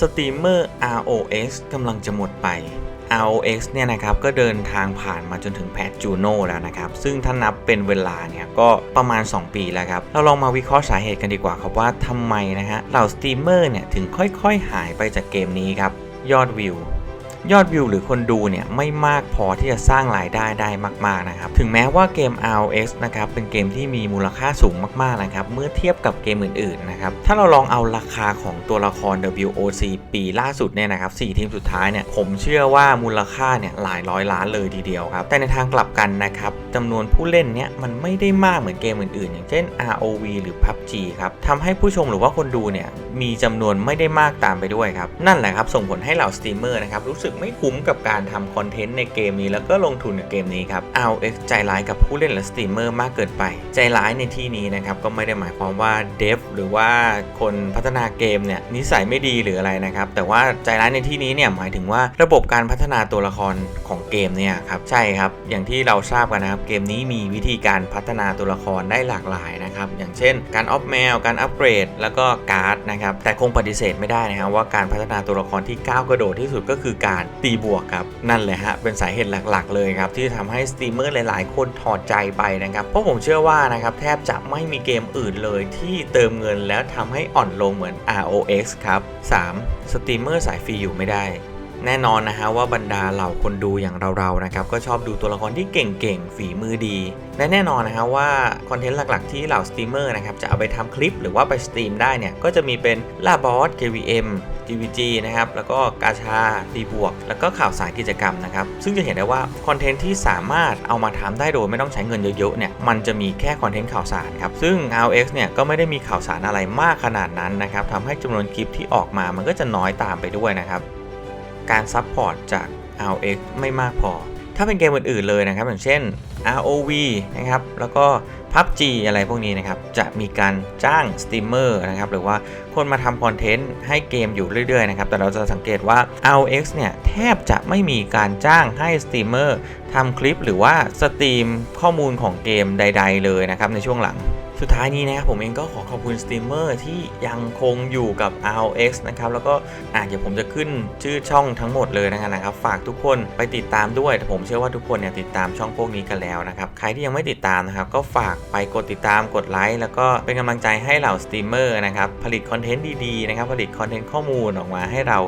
สตรีมเมอร์ ROX กำลังจะหมดไป ROX เนี่ยนะครับก็เดินทางผ่านมาจนถึงแพทจูโน่แล้วนะครับ ซึ่งถ้านับเป็นเวลาเนี่ยก็ประมาณ 2 ปีแล้วครับ เราลองมาวิเคราะห์สาเหตุกันดีกว่าครับว่าทำไมนะฮะเหล่าสตรีมเมอร์เนี่ยถึงค่อยๆ หายไปจากเกมนี้ครับ ยอดวิว ยอดวิวหรือคนดูเนี่ยไม่มากพอที่จะสร้างรายได้ได้มากๆนะครับ ถึงแม้ว่าเกม ROX นะครับเป็นเกมที่มีมูลค่าสูงมากๆนะครับเมื่อเทียบกับเกมอื่นๆนะครับถ้าเราลองเอาราคาของตัวละคร WOC ปีล่าสุดเนี่ยนะครับ4ทีมสุดท้ายเนี่ยผมเชื่อว่ามูลค่าเนี่ยหลายร้อยล้านเลยทีเดียวครับแต่ในทางกลับกันนะครับจำนวนผู้เล่นเนี่ยมันไม่ได้มากเหมือนเกมอื่นๆ อย่างเช่น ROV หรือ PUBG ครับทำให้ผู้ชมหรือว่าคนดูเนี่ยมีจำนวนไม่ได้มากตามไปด้วยครับนั่นแหละครับส่งผลให้เหล่าสตรีมเมอร์นะครับรู้สึกไม่คุ้มกับการทำคอนเทนต์ในเกมนี้แล้วก็ลงทุนกับเกมนี้ครับ ROX ใจร้ายกับผู้เล่นและสตรีมเมอร์มากเกินไป ใจร้ายในที่นี้นะครับก็ไม่ได้หมายความว่าเดฟหรือว่าคนพัฒนาเกมเนี่ยนิสัยไม่ดีหรืออะไรนะครับแต่ว่าใจร้ายในที่นี้เนี่ยหมายถึงว่าระบบการพัฒนาตัวละครของเกมเนี่ยครับใช่ครับอย่างที่เราทราบกันนะครับเกมนี้มีวิธีการพัฒนาตัวละครได้หลากหลายนะครับอย่างเช่น การออฟแมวการอัปเกรด แล้วก็การ์ดนะครับแต่คงปฏิเสธไม่ได้นะครับว่าการพัฒนาตัวละครที่ก้าวกระโดดที่สุดก็คือการตีบวกครับ นั่นแหละฮะ เป็นสาเหตุหลักๆ เลยครับ ที่ทำให้สตรีมเมอร์หลาย ๆ คนถอดใจไปนะครับ เพราะผมเชื่อว่านะครับ แทบจะไม่มีเกมอื่นเลยที่เติมเงินแล้วทำให้อ่อนลงเหมือน ROX ครับ 3. สตรีมเมอร์สายฟรีอยู่ไม่ได้แน่นอนนะฮะว่าบรรดาเหล่าคนดูอย่างเราๆนะครับก็ชอบดูตัวละครที่เก่งๆ ฝีมือดี และแน่นอนนะฮะว่าคอนเทนต์หลักๆ ที่เหล่าสตรีมเมอร์นะครับจะเอาไปทำคลิปหรือว่าไปสตรีมได้เนี่ยก็จะมีเป็นล่าบอส KVM GVG นะครับ แล้วก็กาชาตีบวก แล้วก็ข่าวสารกิจกรรมนะครับ ซึ่งจะเห็นได้ว่าคอนเทนต์ที่สามารถเอามาทำได้โดยไม่ต้องใช้เงินเยอะๆ เนี่ย มันจะมีแค่คอนเทนต์ข่าวสารครับ ซึ่ง RX เนี่ย ก็ไม่ได้มีข่าวสารอะไรมากขนาดนั้นนะครับทำให้จำนวนคลิปที่ออกมา มันก็จะน้อยตามไปด้วยนะครับ การซัพพอร์ตจาก RX ไม่มากพอ ถ้าเป็นเกมอื่นๆเลยนะครับอย่างเช่น ROV นะครับแล้วก็ PUBG อะไรพวกนี้นะครับจะมีการจ้างสตรีมเมอร์นะครับหรือว่าคนมาทำคอนเทนต์ให้เกมอยู่เรื่อยๆนะครับแต่เราจะสังเกตว่า RX เนี่ยแทบจะไม่มีการจ้างให้สตรีมเมอร์ทำคลิปหรือว่าสตรีมข้อมูลของเกมใด ๆ เลยนะครับในช่วงหลัง สุดท้ายนี้นะครับผมเองก็ขอขอบคุณสตรีมเมอร์ที่ยังคงอยู่กับ RX นะครับแล้วก็อะเดี๋ยวผมจะขึ้นชื่อช่องทั้งหมดเลยนะครับ ฝากทุกคนไปติดตามด้วยแต่ผมเชื่อว่าทุกคนเนี่ยติดตามช่องพวกนี้กันแล้วนะครับใครที่ยังไม่ติดตามนะครับก็ฝากไปกดติดตามกดไลค์แล้วก็เป็นกำลังใจให้เหล่าสตรีมเมอร์นะครับผลิตคอนเทนต์ดีๆนะครับผลิตคอนเทนต์ข้อมูลออกมาให้เรา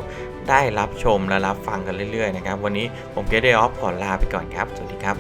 ได้รับชมและรับฟังกันเรื่อยๆนะครับวันนี้ผมเกรดเดออฟขอลาไปก่อนครับ สวัสดีครับ